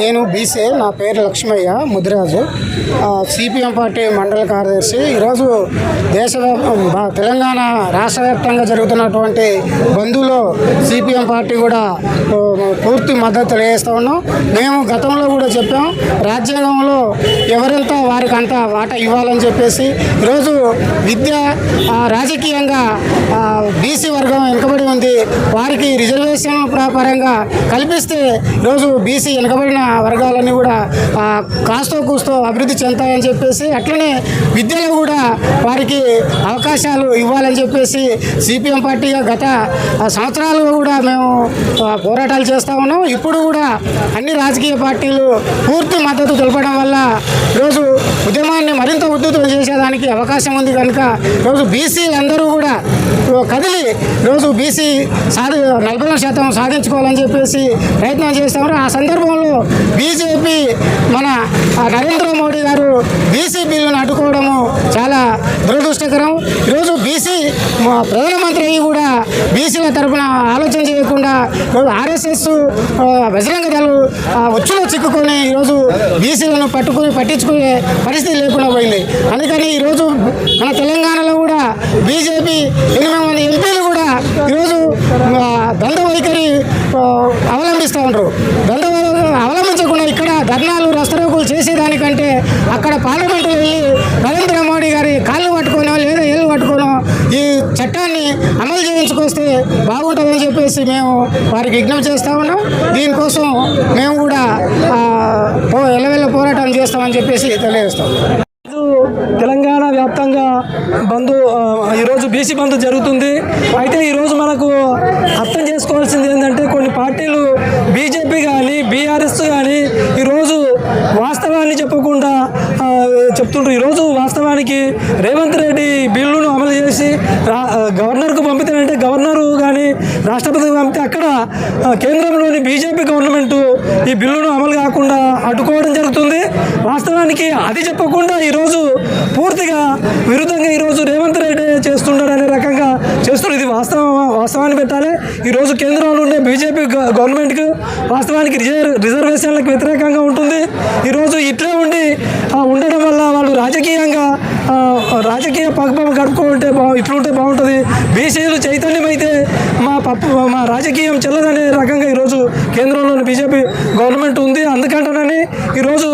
నేను బీసీ నా పేరు లక్ష్మయ్య ముదిరాజు. సిపిఎం పార్టీ మండల కార్యదర్శి. ఈరోజు దేశ తెలంగాణ రాష్ట్ర వ్యాప్తంగా జరుగుతున్నటువంటి బంధువులో సిపిఎం పార్టీ కూడా పూర్తి మద్దతు తెలియజేస్తూ ఉన్నాం. మేము గతంలో కూడా చెప్పాం రాజ్యాంగంలో ఎవరెంత వారికి అంత వాటా ఇవ్వాలని చెప్పేసి. ఈరోజు విద్య రాజకీయంగా బీసీ వర్గం వెనుకబడి ఉంది. వారికి రిజర్వేషన్ పరంగా కల్పిస్తే ఈరోజు బీసీ వెనుకబడిన వర్గాలన్నీ కూడా కాస్తో కూస్తో అభివృద్ధి చెందుతాయని చెప్పేసి అట్లనే విద్యలో కూడా వారికి అవకాశాలు ఇవ్వాలని చెప్పేసి సిపిఎం పార్టీగా గత సంవత్సరాలు కూడా మేము పోరాటాలు చేస్తూ ఉన్నాం. ఇప్పుడు కూడా అన్ని రాజకీయ పార్టీలు పూర్తి మద్దతు తెలపడం అవకాశం ఉంది కనుక రోజు బీసీ అందరూ కూడా కదిలి రోజు బీసీ సాధి నలభై శాతం సాధించుకోవాలని చెప్పేసి ప్రయత్నం చేస్తాము ఆ సందర్భంలో బీజేపీ మన నరేంద్ర మోడీ గారు బీసీ బిల్లును అడ్డుకోవడము చాలా దురదృష్టకరం. ప్రధానమంత్రి కూడా బీసీల తరఫున ఆలోచన చేయకుండా ఆర్ఎస్ఎస్ ఆ, బజరంగ దళం ఆ, ఉచ్చులో చిక్కుకొని ఈరోజు బీసీలను పట్టుకుని పట్టించుకునే పరిస్థితి లేకుండా పోయింది. అందుకని ఈరోజు మన తెలంగాణలో కూడా బీజేపీ ఎనిమిది మంది ఎంపీలు కూడా ఈరోజు ఆ, దండ వైఖరి అవలంబిస్తూ ఉంటారు దండ వై- అవలంబించకుండా ఇక్కడ ధర్నాలు రస్తరోకులు చేసేదానికంటే అక్కడ పార్లమెంటు వెళ్ళి నరేంద్ర మోడీ గారి కాళ్ళు పట్టుకోనో లేదా ఏళ్ళు పట్టుకోనో ఈ చట్టాన్ని అమలు బాగుంటుందని చెప్పేసి మేము వారికి విజ్ఞప్తి చేస్తూ ఉన్నాం. దీనికోసం మేము కూడా పో ఎల్లవెల్ల పోరాటం చేస్తామని చెప్పేసి తెలియజేస్తాం. తెలంగాణ వ్యాప్తంగా బంధు ఈరోజు బీసీ బంధు జరుగుతుంది. అయితే ఈరోజు మనకు అర్థం చేసుకోవాల్సింది ఏంటంటే కొన్ని పార్టీలు బీజేపీ కానీ బీఆర్ఎస్ కానీ ఈరోజు వాస్తవాన్ని చెప్పకుండా ఆ, చెప్తుంటారు ఈరోజు వాస్తవానికి రేవంత్ రెడ్డి బిల్లును అమలు చేసి రా- గవర్నర్కు పంపితేనంటే గవర్నరు కానీ రాష్ట్రపతికి పంపితే అక్కడ కేంద్రంలోని బీజేపీ గవర్నమెంట్ ఈ బిల్లును అమలు కాకుండా అడ్డుకోవడం జరుగుతుంది. వాస్తవానికి అది చెప్పకుండా ఈరోజు పూర్తిగా విరుద్ధంగా ఈరోజు రేవంత్ రెడ్డి చేస్తుండడు అనే రకంగా చేస్తున్నారు. ఇది వాస్తవం వాస్తవాన్ని పెట్టాలి. ఈరోజు కేంద్రంలో ఉండే బీజేపీ గవర్నమెంట్కి వాస్తవానికి రిజర్వ్ రిజర్వేషన్లకు వ్యతిరేకంగా ఉంటుంది. ఈరోజు ఇట్లే ఉండి ఆ, ఉండడం వల్ల వాళ్ళు రాజకీయంగా ఆ, రాజకీయ పగపగ గడుపుకుంటే బా ఉంటే బాగుంటుంది. బీసీలు చైతన్యమైతే మా పప్పు మా రాజకీయం చెల్లదనే రకంగా ఈరోజు కేంద్రంలోని బీజేపీ గవర్నమెంట్ ఉంది. అందుకంటేనని ఈరోజు